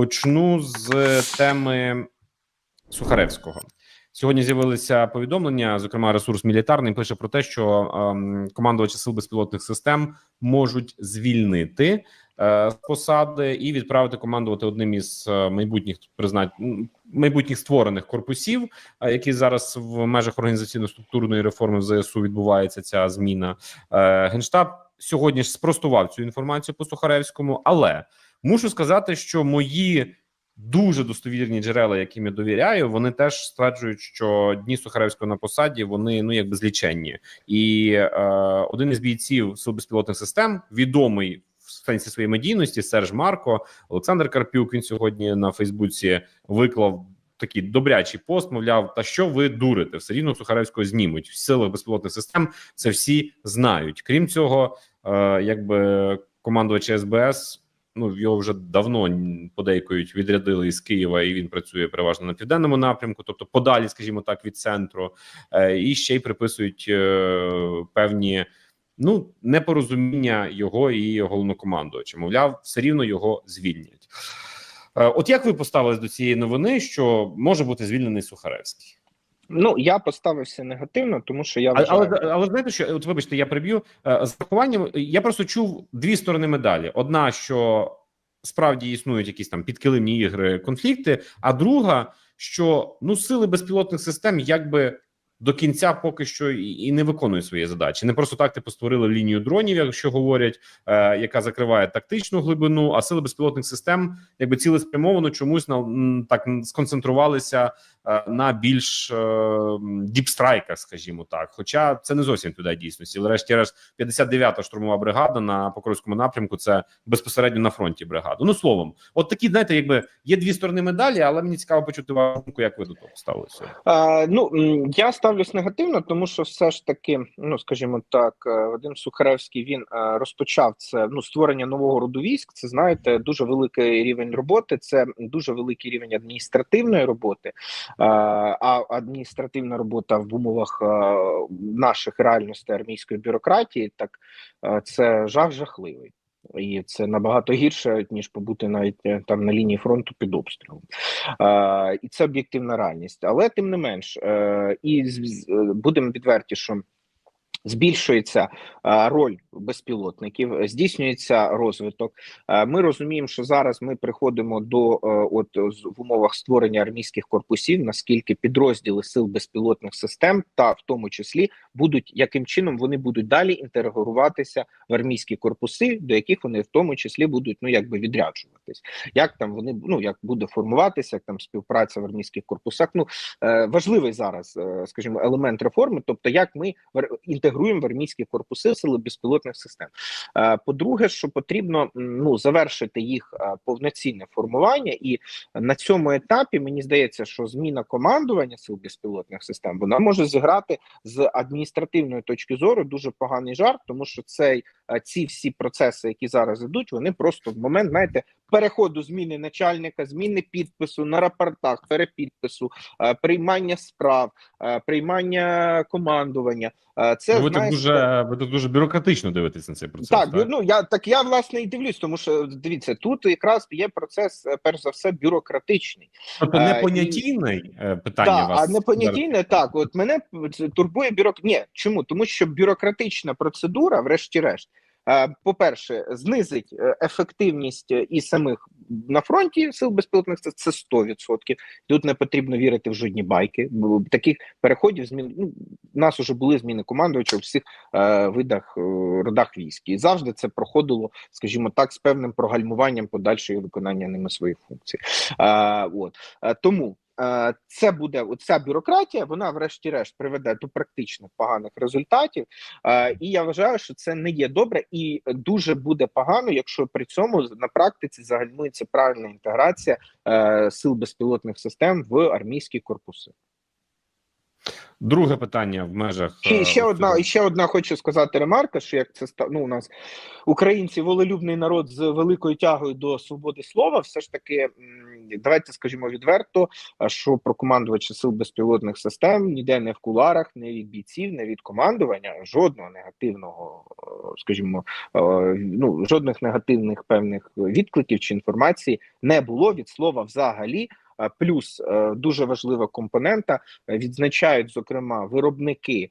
Почну з теми Сухаревського. Сьогодні з'явилися повідомлення. Зокрема, ресурс мілітарний пише про те, що ем, командувачі сил безпілотних систем можуть звільнити е, з посади і відправити командувати одним із е, майбутніх призна... майбутніх створених корпусів, е, які зараз в межах організаційно-структурної реформи в ЗСУ відбувається ця зміна. Е, Генштаб сьогодні ж спростував цю інформацію по Сухаревському, але мушу сказати, що мої дуже достовірні джерела, яким я довіряю, вони теж стверджують, що дні Сухаревського на посаді вони ну якби зліченні, і е, один із бійців сил безпілотних систем, відомий в сенсі своєї медійності, Серж Марко, Олександр Карпюк. Він сьогодні на Фейсбуці виклав. Такий добрячий пост, мовляв, та що ви дурите? Все рівно Сухаревського знімуть в силах безпілотних систем. Це всі знають. Крім цього, е, якби командувача СБС ну його вже давно подейкують відрядили із Києва, і він працює переважно на південному напрямку, тобто подалі, скажімо так, від центру, е, і ще й приписують е, певні. Ну, непорозуміння його і головнокомандувача. Мовляв, все рівно його звільнять. Е, От як ви поставились до цієї новини, що може бути звільнений Сухаревський? Ну я поставився негативно, тому що я Але, вважаю... але але знаєте, що от вибачте, я приб'ю Е, з рахуванням. Я просто чув дві сторони медалі: одна, що справді існують якісь там підкилимні ігри, конфлікти. А друга, що ну сили безпілотних систем якби. До кінця поки що і не виконує свої задачі. Не просто так типу створили лінію дронів, якщо говорять, е, яка закриває тактичну глибину, а сили безпілотних систем якби цілеспрямовано чомусь на так сконцентрувалися на більш е, діпстрайках, скажімо так. Хоча це не зовсім туди дійсності. Врешті-решт, 59-та штурмова бригада на Покровському напрямку. Це безпосередньо на фронті бригаду. Ну словом, от такі знаєте, якби є дві сторони медалі, але мені цікаво почути вашу думку, як ви до того ставилися. А, ну я ставлюсь негативно, тому що все ж таки, ну скажімо так, е, Вадим Сухаревський він е, розпочав це ну створення нового роду військ. Це знаєте, дуже великий рівень роботи. Це дуже великий рівень адміністративної роботи. А адміністративна робота в умовах наших реальностей армійської бюрократії, так це жах жахливий. І це набагато гірше ніж побути навіть е, там на лінії фронту під обстрілом, е, і це об'єктивна реальність. Але тим не менш, е, і е, будемо відверті, що збільшується е, роль безпілотників, здійснюється розвиток. Е, Ми розуміємо, що зараз ми приходимо до е, от в умовах створення армійських корпусів, наскільки підрозділи сил безпілотних систем, та в тому числі будуть яким чином вони будуть далі інтегруватися в армійські корпуси, до яких вони в тому числі будуть ну якби відряджуватись. Як там вони ну як буде формуватися, як там співпраця в армійських корпусах? Ну важливий зараз, скажімо, елемент реформи, тобто як ми в- інтегруємо в армійські корпуси сили безпілотних систем. Е, По-друге, що потрібно ну завершити їх е, повноцінне формування, і на цьому етапі мені здається, що зміна командування сил безпілотних систем вона може зіграти з адміністративної точки зору дуже поганий жарт, тому що цей е, ці всі процеси, які зараз ідуть, вони просто в момент знаєте переходу зміни начальника, зміни підпису на рапортах, перепідпису, приймання справ, приймання командування. Це Ви так знаєте, дуже ви так дуже бюрократично дивитесь на цей процес. так, ну я так я власне і дивлюсь, тому що дивіться, тут якраз є процес, е, перш за все, бюрократичний. Тобто не понятійне е, питання Так, вас а не понятійне так. От мене турбує бюрок. Ні, чому? Тому що бюрократична процедура, врешті-решт, е, по-перше, знизить е, ефективність і самих на фронті сил безпілотних це це 100%. Тут не потрібно вірити в жодні байки. Таких переходів змін ну, у нас вже були зміни командувача у всіх е, видах е, родах військ. І завжди це проходило, скажімо так, з певним прогальмуванням подальшої виконання ними своїх функцій. Е, от Е, тому. Е, Це буде оця бюрократія, вона, врешті-решт, приведе до практичних поганих результатів. Е, І я вважаю, що це не є добре, і дуже буде погано, якщо при цьому на практиці загальмується правильна інтеграція е, сил безпілотних систем в армійські корпуси. Друге питання в межах Ще, ще одна, і ще одна хочу сказати ремарка, що як це ну, у нас українці волелюбний народ з великою тягою до свободи слова, все ж таки давайте скажімо відверто, що про командувача сил безпілотних систем ніде не в куларах, не від бійців, не від командування жодного негативного, е, скажімо, е, ну жодних негативних певних відкликів чи інформації не було від слова взагалі. Е, Плюс дуже важлива компонента відзначають зокрема виробники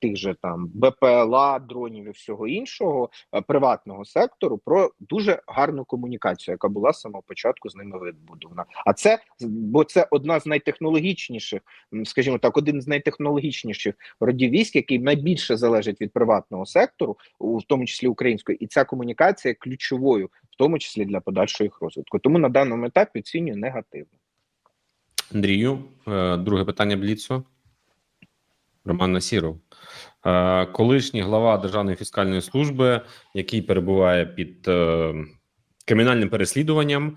тих же там БПЛА, дронів і всього іншого е, приватного сектору про дуже гарну комунікацію, яка була з самого початку з ними вибудована. А це бо це одна з найтехнологічніших, скажімо так, один з найтехнологічніших родів військ, який найбільше залежить від приватного сектору, в тому числі української, і ця комунікація ключовою, в тому числі для подальшого їх розвитку. Тому на даному етапі оцінюю негативно. Андрію, е, друге питання Бліцу. Роман Насіров, Е, колишній глава Державної фіскальної служби, який перебуває під е, кримінальним переслідуванням е,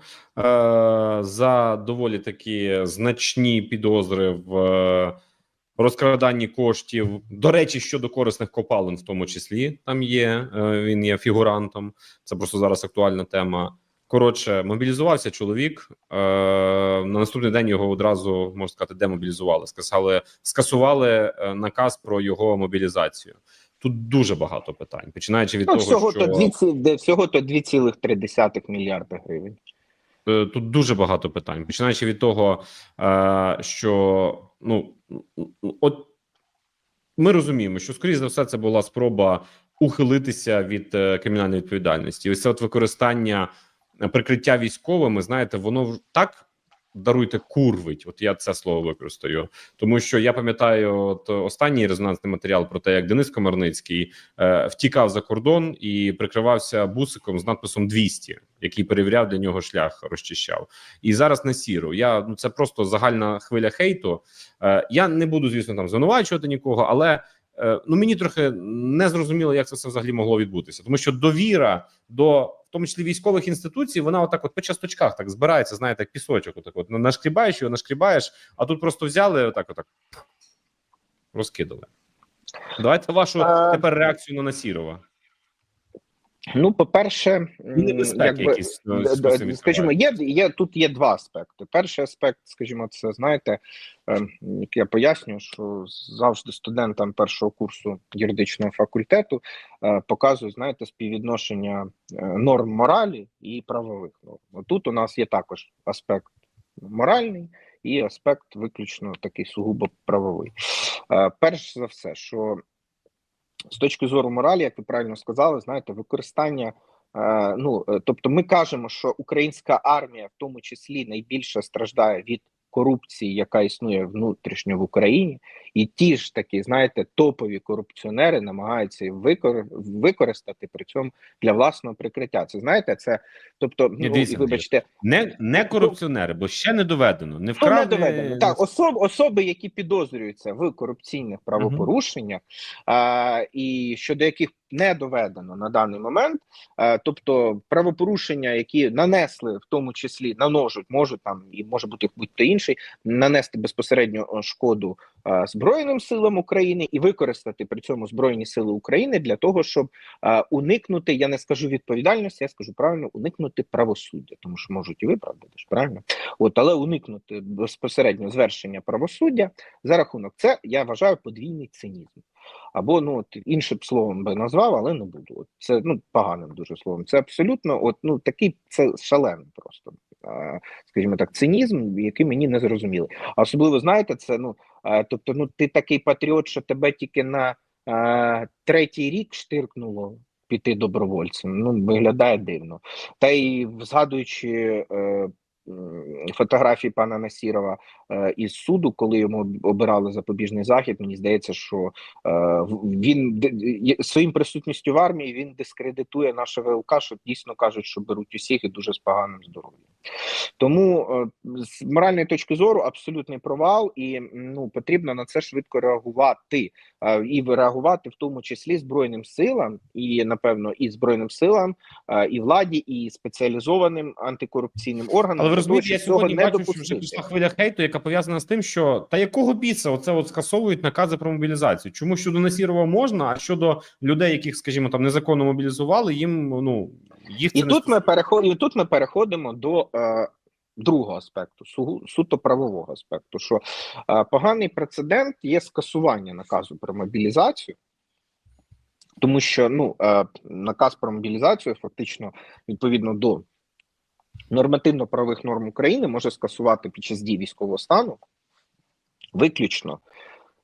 за доволі такі значні підозри в розкраданні коштів. До речі, щодо корисних копалин, в тому числі там є. Він є фігурантом. Це просто зараз актуальна тема. Коротше, мобілізувався чоловік. Е, на наступний день його одразу можна сказати, демобілізували. Сказали, скасували е, наказ про його мобілізацію. Тут дуже багато питань, починаючи від Ну, того, всього що то 2, де всього то 2,3 мільярда гривень. Е, тут дуже багато питань, починаючи від того, е, що ну от ми розуміємо, що скоріш за все це була спроба ухилитися від кримінальної відповідальності. Ось це от використання прикриття військовими. Знаєте, воно так даруйте курвить. От я це слово використаю, тому що я пам'ятаю, от останній резонансний матеріал про те, як Денис Комарницький е, втікав за кордон і прикривався бусиком з надписом 200, який перевіряв для нього шлях, розчищав. І зараз на сіру. Я ну це просто загальна хвиля хейту. Е, я не буду, звісно, там звинувачувати нікого, але ну мені трохи не зрозуміло, як це все взагалі могло відбутися, тому що довіра до в тому числі військових інституцій, вона отак, от по часточках так збирається, знаєте, як пісочок. Отак, от нашкрібаєш його, нашкрібаєш, а тут просто взяли отак, отак розкидали. Давайте вашу Е, тепер реакцію на Насірова. Ну, по-перше, небезпеки якби, якісь спосіб скажімо, є, є тут є два аспекти. Перший аспект, скажімо, це знаєте, е, як я пояснюю, що завжди студентам першого курсу юридичного факультету е, показують, знаєте, співвідношення е, норм моралі і правових норм. Тут у нас є також аспект моральний і аспект виключно такий сугубо правовий. Е, Перш за все, що з точки зору моралі, як ви правильно сказали, знаєте, використання. е, Ну, е, тобто, ми кажемо, що українська армія, в тому числі, найбільше страждає від корупції, яка існує внутрішньо в Україні, і ті ж такі, знаєте, топові корупціонери намагаються викор... використати при цьому для власного прикриття. Це знаєте, це тобто, ну, дивіться, вибачте, Не, не корупціонери, бо ще не доведено. Не Ну, не доведено. Так, особ, особи, які підозрюються в корупційних правопорушеннях, а, і щодо яких не доведено на даний момент, тобто правопорушення, які нанесли, в тому числі наножуть, можуть там і може бути будь-то інший, нанести безпосередньо шкоду Збройним силам України і використати при цьому Збройні сили України для того, щоб уникнути, я не скажу відповідальності, я скажу правильно, уникнути правосуддя, тому що можуть і виправдати ж правильно. От, але уникнути безпосередньо звершення правосуддя за рахунок це я вважаю подвійний цинізм. Або ну от іншим словом би назвав, але не буду. От це ну поганим дуже словом. Це абсолютно, от ну такий це шалений просто, скажімо так, цинізм, який мені не зрозумілий. А особливо знаєте, це ну тобто, ну ти такий патріот, що тебе тільки на а, третій рік штиркнуло піти добровольцем. Ну виглядає дивно. Та й згадуючи. Е, Фотографії пана Насірова е, із суду, коли йому обирали запобіжний захід, мені здається, що е, він своїм присутністю в армії він дискредитує наше ВЛК, що дійсно кажуть, що беруть усіх і дуже з поганим здоров'ям. Тому е, з моральної точки зору абсолютний провал, і ну потрібно на це швидко реагувати е, і реагувати в тому числі збройним силам, і напевно і збройним силам, е, і владі, і спеціалізованим антикорупційним органам. Ви розумієте, я сьогодні бачу, що вже пішла хвиля хейту, яка пов'язана з тим, що та якого біса оце от скасовують накази про мобілізацію? Чому щодо Насірова можна, а щодо людей, яких, скажімо, там незаконно мобілізували, їм ну їх це І не тут ми переходимо. І тут ми переходимо до е, другого аспекту, су, суто правового аспекту, що е, поганий прецедент є скасування наказу про мобілізацію, тому що ну е, наказ про мобілізацію фактично відповідно до нормативно-правових норм України може скасувати під час дії військового стану виключно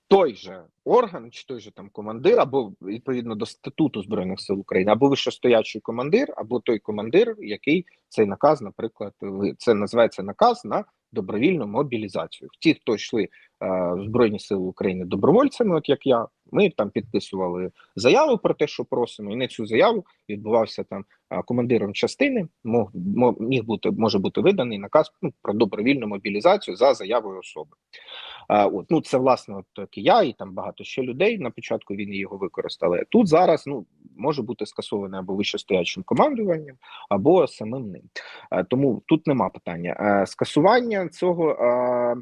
той же орган, чи той же там командир, або відповідно до статуту збройних сил України, або вищестоячий командир, або той командир, який цей наказ, наприклад, це називається наказ на добровільну мобілізацію. Ті, хто йшли е, в збройні сили України добровольцями, от як я, ми там підписували заяву про те, що просимо, і на цю заяву відбувався там командиром частини. Міг бути може бути виданий наказ ну, про добровільну мобілізацію за заявою особи. А, от, ну це власне, от я, і там багато ще людей на початку війни його використали. Тут зараз ну може бути скасований або вищестоячим командуванням, або самим ним. А, тому тут нема питання. А, скасування цього а,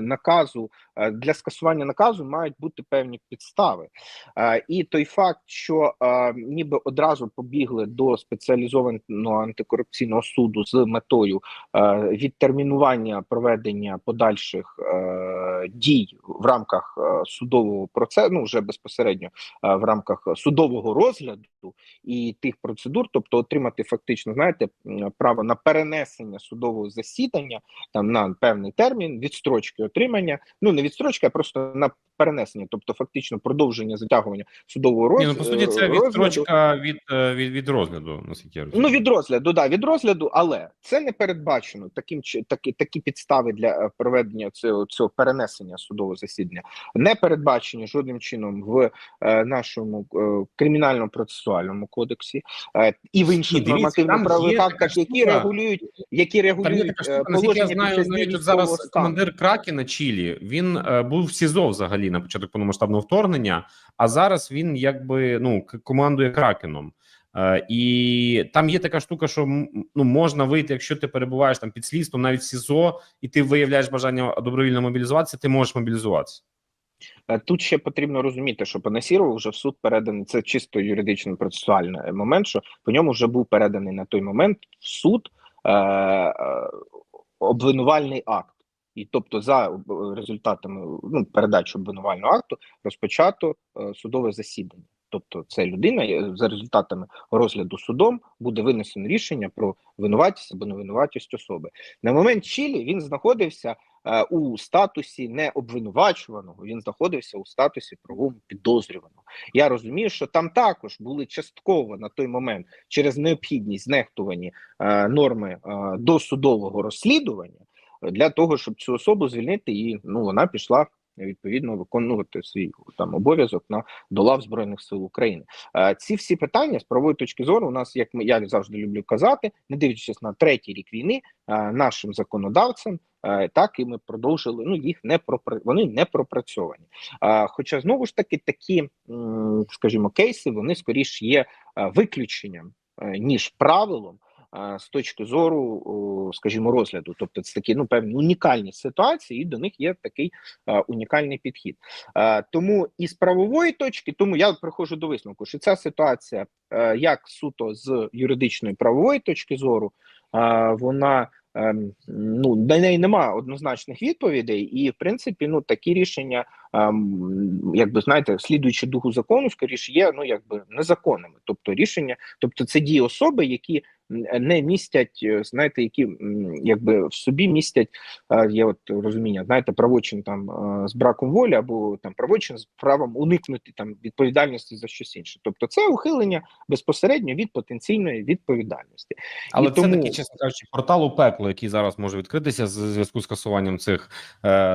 наказу е, для скасування наказу мають бути певні підстави. Е, І той факт, що е, ніби одразу побігли до спеціалізованого антикорупційного суду з метою відтермінування проведення подальших дій в рамках судового процесу, ну вже безпосередньо в рамках судового розгляду і тих процедур, тобто отримати фактично, знаєте, право на перенесення судового засідання там на певний термін, відстрочки отримання, ну не відстрочки, а просто на перенесення, тобто фактично продовження затягування судового роз... Ні, ну по суті, це е, відстрочка від, е, від, від розгляду, наскільки я розумію. Ну від розгляду, да, від розгляду, але це не передбачено таким такі, такі підстави для е, проведення цього цього перенесення судового засідання. Не передбачені жодним чином в е, нашому е, кримінальному процесуальному кодексі е, і в інших є така актах, які регулюють, які регулюють така е, штука, я знаю, навіть от зараз стану. командир Кракена Чилі, він е, був в СІЗО взагалі на початок повномасштабного вторгнення, а зараз він якби ну командує Кракеном. Е, і там є така штука, що ну можна вийти, якщо ти перебуваєш там під слідством, навіть в СІЗО, і ти виявляєш бажання добровільно мобілізуватися, ти можеш мобілізуватися. Е, Тут ще потрібно розуміти, що Панасірову вже в суд переданий. Це чисто юридично процесуальний момент. Що по ньому вже був переданий на той момент в суд е, е, обвинувальний акт. І тобто, за е, результатами ну, передачі обвинувального акту розпочато е, судове засідання. Тобто, це людина е, за результатами розгляду судом буде винесено рішення про винуватість або невинуватість особи. На момент Чилі він знаходився е, у статусі не обвинувачуваного, він знаходився у статусі правовому підозрюваного. Я розумію, що там також були частково на той момент через необхідність знехтувані е, норми досудового розслідування для того, щоб цю особу звільнити, і ну вона пішла. Відповідно, виконувати свій там обов'язок на до лав збройних сил України. Е, ці всі питання з правової точки зору, у нас, як ми я завжди люблю казати, не дивлячись на третій рік війни, е, нашим законодавцям, е, так і ми продовжили. Ну їх не пропра... вони не пропрацьовані. Хоча знову ж таки такі, скажімо, кейси вони скоріш є виключенням ніж правилом. З точки зору, скажімо, розгляду, тобто це такі ну певні унікальні ситуації, і до них є такий унікальний підхід. Тому і з правової точки, тому я приходжу до висновку, що ця ситуація, е, як суто з юридичної правової точки зору, вона ем, ну на неї немає однозначних відповідей, і в принципі, ну такі рішення, ем, якби знаєте, слідуючи духу закону, скоріше є ну якби незаконними. Тобто рішення, тобто це дії особи, які не містять, е, знаєте, які якби в собі містять е, є от розуміння, знаєте, правочин там е, з браком волі або там правочин з правом уникнути там відповідальності за щось інше. Тобто, це ухилення безпосередньо від потенційної відповідальності. Але І це тому- такий, чесно кажучи, портал у пекло, який зараз може відкритися з зв'язку з касуванням цих,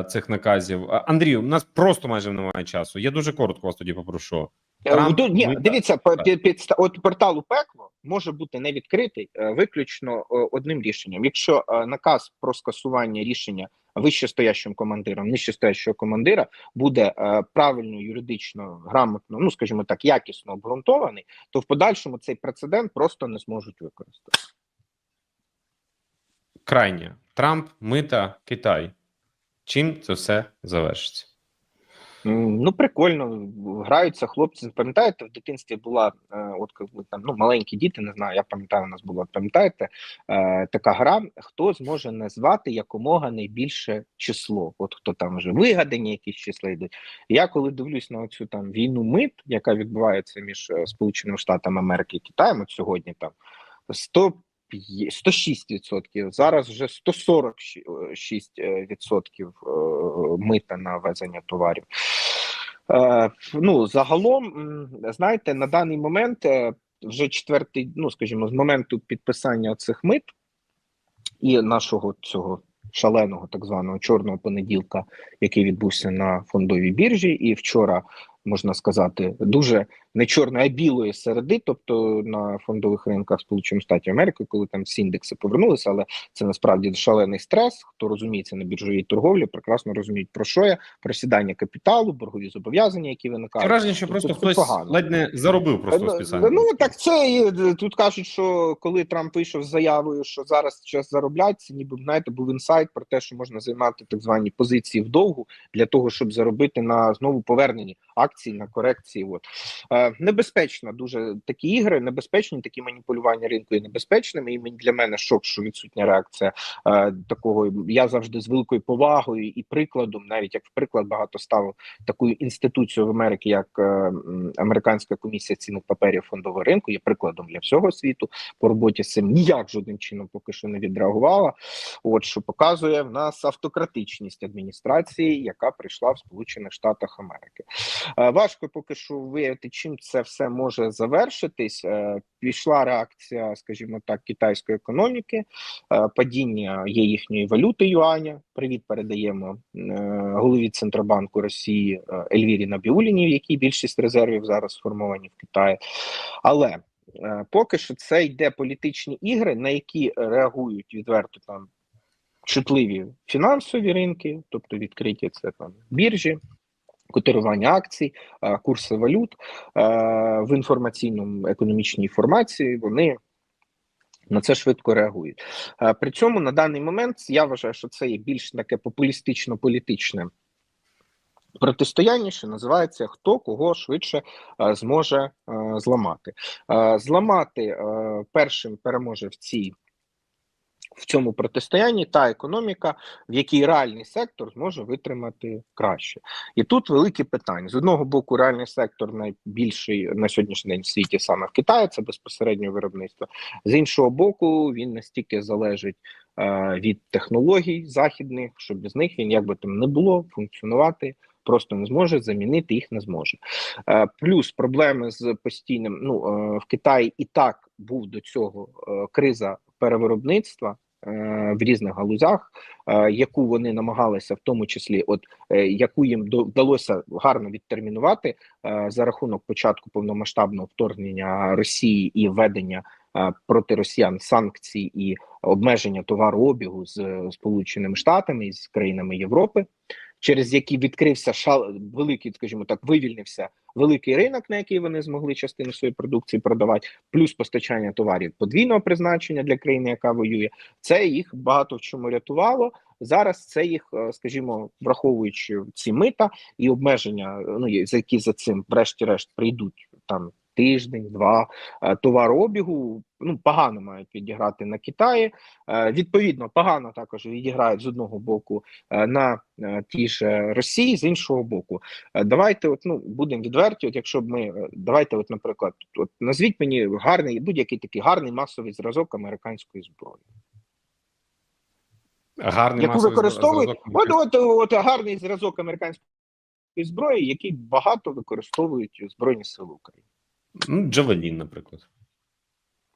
цих наказів. Андрію, у нас просто майже немає часу. Я дуже коротко вас тоді попрошу. Трамп, Е, ні, ми- дивіться, під, підста- от портал у пекло може бути не відкритий е, виключно е, одним рішенням. Якщо наказ про скасування рішення вищестоящим командиром, нижчестоящого командира буде правильно, юридично, грамотно, ну скажімо так, якісно обґрунтований, то в подальшому цей прецедент просто не зможуть використати. Крайнє Трамп, мита, Китай. Чим це все завершиться? Ну, прикольно, граються хлопці. Пам'ятаєте, в дитинстві була е, от коли там ну маленькі діти, не знаю, я пам'ятаю, у нас була, пам'ятаєте, е, така гра, хто зможе назвати якомога найбільше число. От хто там вже вигадані якісь числа йдуть. Я коли дивлюсь на цю там війну мит, яка відбувається між е, Сполученими Штатами Америки і Китаєм, от сьогодні там 100 п'є- 106%, зараз вже 146% е, мита на везення товарів. Е, Ну, загалом, знаєте, на даний момент е, вже четвертий, ну скажімо, з моменту підписання цих мит і нашого цього шаленого так званого чорного понеділка, який відбувся на фондовій біржі, і вчора можна сказати, дуже не чорної, а білої середи, тобто на фондових ринках Сполучених Штатів Америки, коли там всі індекси повернулися, але це насправді шалений стрес. Хто розуміється на біржовій торговлі, прекрасно розуміють про що я, про сідання капіталу, боргові зобов'язання, які виникають. враження, що просто хтось погано. ледь не заробив просто Ну, спеціально. Ну так це і, е, тут кажуть, що коли Трамп вийшов з заявою, що зараз час заробляти, це ніби знаєте, був інсайт про те, що можна займати так звані позиції вдовгу для того, щоб заробити на знову поверненні акцій на корекції. От е, небезпечно дуже такі ігри, небезпечні такі маніпулювання ринку є небезпечними. І мені- для мене шок, що відсутня реакція е, такого. Я завжди з великою повагою і прикладом, навіть як в приклад багато ставив таку інституцію в Америці, як е, американська комісія цінних паперів фондового ринку, є прикладом для всього світу по роботі з цим ніяк жодним чином поки що не відреагувала. От що показує в нас автократичність адміністрації, яка прийшла в Сполучених Штатах Америки. Е, Важко поки що виявити, чим це все може завершитись. Е, Пішла реакція, скажімо так, китайської економіки, е, падіння є їхньої валюти юаня. Привіт, передаємо е, голові Центробанку Росії Ельвірі Набіуліні, в якій більшість резервів зараз сформовані в Китаї. Але поки що це йде політичні ігри, на які реагують відверто там чутливі фінансові ринки, тобто відкриті це там біржі. Котирування акцій, е, курси валют е, в інформаційному економічній формації вони на це швидко реагують. Е, При цьому на даний момент я вважаю, що це є більш таке популістично-політичне протистояння, що називається хто кого швидше зможе зламати. Зламати першим переможе в цій. В цьому протистоянні та економіка, в якій реальний сектор зможе витримати краще, і тут великі питання з одного боку. Реальний сектор найбільший на сьогоднішній день в світі саме в Китаї, це безпосередньо виробництво. З іншого боку, він настільки залежить е, від технологій західних, що без них він як би там не було функціонувати. Просто не зможе замінити їх, не зможе. Е, плюс проблеми з постійним. Ну е, в Китаї і так був до цього криза перевиробництва е, в різних галузях, е, яку вони намагалися, в тому числі, от е, яку їм вдалося гарно відтермінувати за рахунок початку повномасштабного вторгнення Росії і введення проти росіян санкцій і обмеження товарообігу з Сполученими Штатами і з країнами Європи, через які відкрився шал великий, скажімо так, вивільнився великий ринок, на який вони змогли частину своєї продукції продавати, плюс постачання товарів подвійного призначення для країни, яка воює. Це їх багато в чому рятувало. Зараз це їх, е, скажімо, враховуючи ці мита і обмеження, ну є- за які за цим, врешті-решт, прийдуть там тиждень, два е, товарообігу. Ну погано мають відіграти на Китаї. Е, Відповідно, погано також відіграють з одного боку е, на тій ж Росії, з іншого боку. Давайте, от ну будемо відверті. От якщо б ми давайте, от, наприклад, от назвіть мені гарний будь-який такий гарний масовий зразок американської зброї, Гарний яку використовують. зразок От, от, от гарний зразок американської зброї, який багато використовують збройні сили України. Ну, Джавелін, наприклад.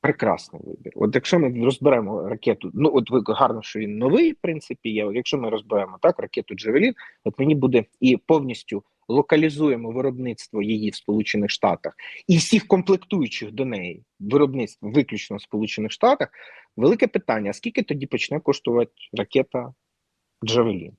Прекрасний вибір. От якщо ми розберемо ракету, ну от ви гарно, що він новий, в принципі, є. Якщо ми розберемо так ракету Джавелін, от мені буде і повністю локалізуємо виробництво її в Сполучених Штатах і всіх комплектуючих до неї виробництво виключно в Сполучених Штатах. Велике питання: скільки тоді почне коштувати ракета Джавелін?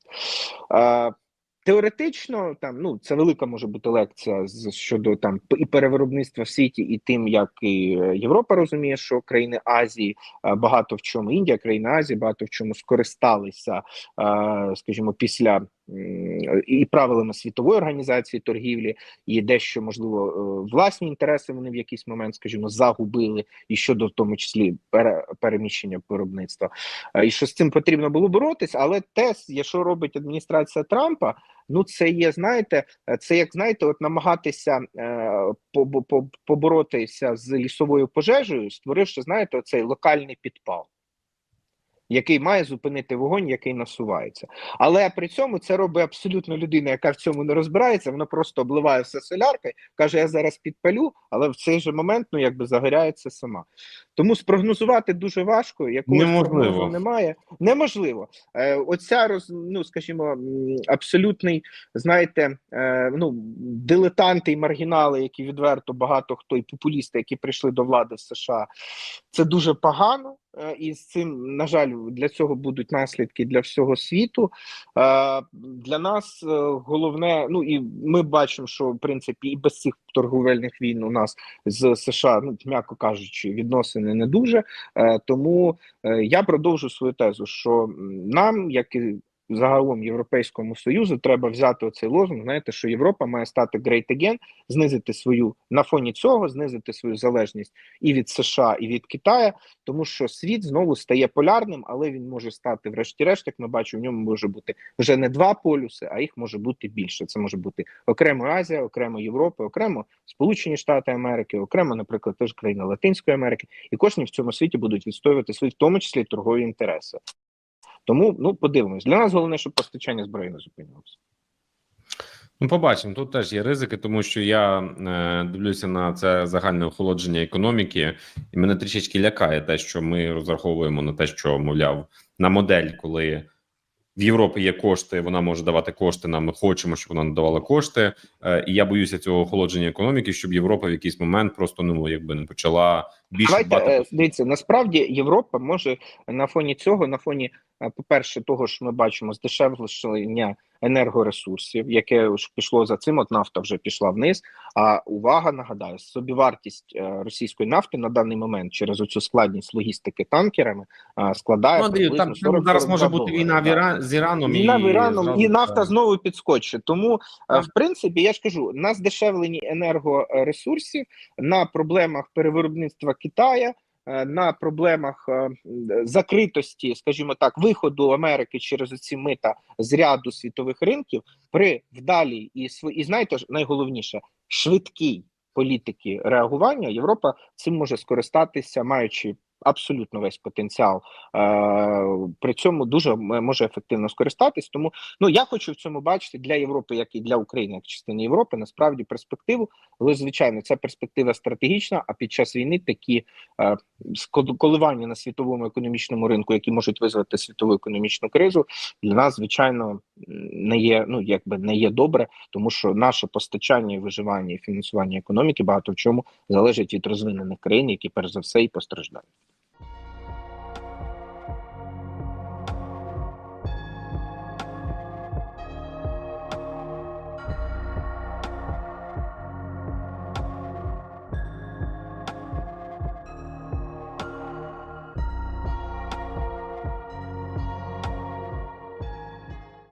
Теоретично, там ну це велика може бути лекція з щодо там і перевиробництва в світі, і тим, як і е, Європа розуміє, що країни Азії е, багато в чому Індія, країни Азії багато в чому скористалися, е, скажімо, після і правилами світової організації торгівлі, і дещо можливо власні інтереси вони в якийсь момент, скажімо, загубили, і щодо в тому числі пере, переміщення виробництва. І що з цим потрібно було боротися, але те, що робить адміністрація Трампа, ну це є, знаєте, е, це як знаєте, от намагатися е, побо- поборотися з лісовою пожежею, створивши, знаєте, цей локальний підпал. Який має зупинити вогонь, який насувається, але при цьому це робить абсолютно людина, яка в цьому не розбирається. Вона просто обливає все соляркою, каже: Я зараз підпалю, але в цей же момент ну якби загоряється сама. Тому спрогнозувати дуже важко, якогось Неможливо. прогнозу немає. Неможливо. Е, оця роз, ну скажімо, абсолютний, знаєте, е, ну дилетанти і маргінали, які відверто багато хто і популісти, які прийшли до влади в США, це дуже погано. Е, І з цим, на жаль, для цього будуть наслідки для всього світу. Е, Для нас е, головне, ну і ми бачимо, що в принципі і без цих торговельних війн у нас з США, ну м'яко кажучи, відносини не дуже. Тому я продовжу свою тезу, що нам, як і загалом Європейському Союзу, треба взяти оцей лозунг. Знаєте, що Європа має стати great again, знизити свою на фоні цього, знизити свою залежність і від США, і від Китаю, тому що світ знову стає полярним, але він може стати, врешті-решт, як ми бачимо, в ньому може бути вже не два полюси, а їх може бути більше. Це може бути окремо Азія, окремо Європа, окремо Сполучені Штати Америки, окремо, наприклад, теж країни Латинської Америки, і кожні в цьому світі будуть відстоювати свої, в тому числі торгові інтереси. Тому ну подивимось. Для нас головне, щоб постачання зброї не зупинилося. Ну, побачимо. Тут теж є ризики, тому що я е, дивлюся на це загальне охолодження економіки, і мене трішечки лякає те, що ми розраховуємо на те, що мовляв на модель, коли в Європі є кошти, вона може давати кошти. Нам ми хочемо, щоб вона надавала кошти. Е, і я боюся цього охолодження економіки, щоб Європа в якийсь момент просто ну якби не почала більше Давайте дбати. е, дивіться, насправді Європа може на фоні цього, на фоні, е, по-перше, того, що ми бачимо здешевлення енергоресурсів, яке ж пішло за цим, от нафта вже пішла вниз. А увага, нагадаю, собівартість е, російської нафти на даний момент через оцю складність логістики танкерами складає Ну, Андрію, там, там 40 зараз може бути війна в. Іра... з Іраном Війна в Іраном і нафта знову підскочить. Тому, е, Так. в принципі, я ж кажу, на здешевленні енергоресурсів, на проблемах перевиробництва Китая, на проблемах е, закритості, скажімо так, виходу Америки через ці мита з ряду світових ринків при вдалій і і знаєте найголовніше швидкій політики реагування Європа цим може скористатися, маючи абсолютно весь потенціал. Е, при цьому дуже може ефективно скористатись. Тому ну я хочу в цьому бачити для Європи, як і для України, як частини Європи, насправді перспективу. Але звичайно, ця перспектива стратегічна. А під час війни такі е, коливання на світовому економічному ринку, які можуть визвати світову економічну кризу, для нас звичайно не є ну якби не є добре, тому що наше постачання і виживання і фінансування економіки багато в чому залежить від розвинених країн, які перш за все і постраждають.